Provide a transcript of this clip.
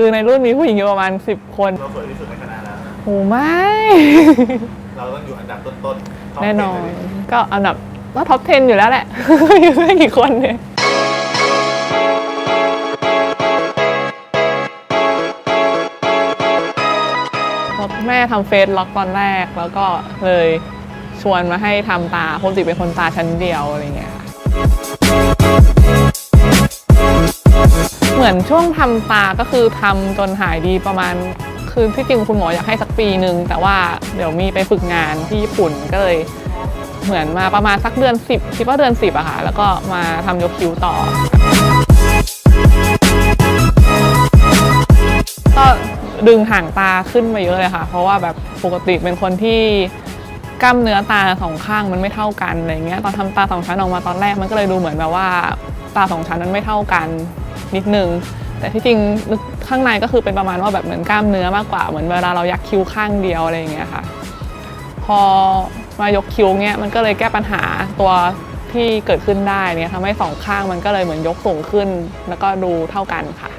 คือในรุ่นมีผู้หญิงอยู่ประมาณ 10 คนเราสวยที่สุดในคณะแล้วโหไม่ เราต้องอยู่อันดับต้นๆ top แน่นอน 10เลยดิก็อันดับก็ท็อป 10 อยู่แล้วแหละ อยู่ไม่กี่คนเนี่ยพอแม่ทำเฟซล็อกตอนแรกแล้วก็เลยชวนมาให้ทำตาปกติเป็นคนตาชั้นเดียวอะไรเงี้ยค่ะ มือนช่วงทำตาก็คือทำจนหายดีประมาณ คือที่จริงคุณหมออยากให้สักปีหนึ่งแต่ว่าเดี๋ยวมีไปฝึกงานที่ญี่ปุ่นก็เลยเหมือนมาประมาณสักเดือน 10 คิดว่าเดือน 10อะค่ะ แล้วก็มาทำยกคิ้วต่อ ก็ดึงห่างตาขึ้นมาเยอะเลยค่ะ เพราะว่าแบบปกติเป็นคนที่กล้ามเนื้อตาสองข้างมันไม่เท่ากันอะไรเงี้ยตอนทำตาสองชั้นออกมาตอนแรกมันก็เลยดูเหมือนแบบว่าตาสองชั้นนั้นไม่เท่ากัน นิดนึง แต่ที่จริงข้างในก็คือเป็นประมาณว่าแบบเหมือนกล้ามเนื้อมากกว่าเหมือนเวลาเรายักคิ้วข้างเดียวอะไรอย่างเงี้ยค่ะ พอมายกคิ้วเนี้ยมันก็เลยแก้ปัญหาตัวที่เกิดขึ้นได้เนี่ยทำให้สองข้างมันก็เลยเหมือนยกสูงขึ้น แล้วก็ดูเท่ากันค่ะ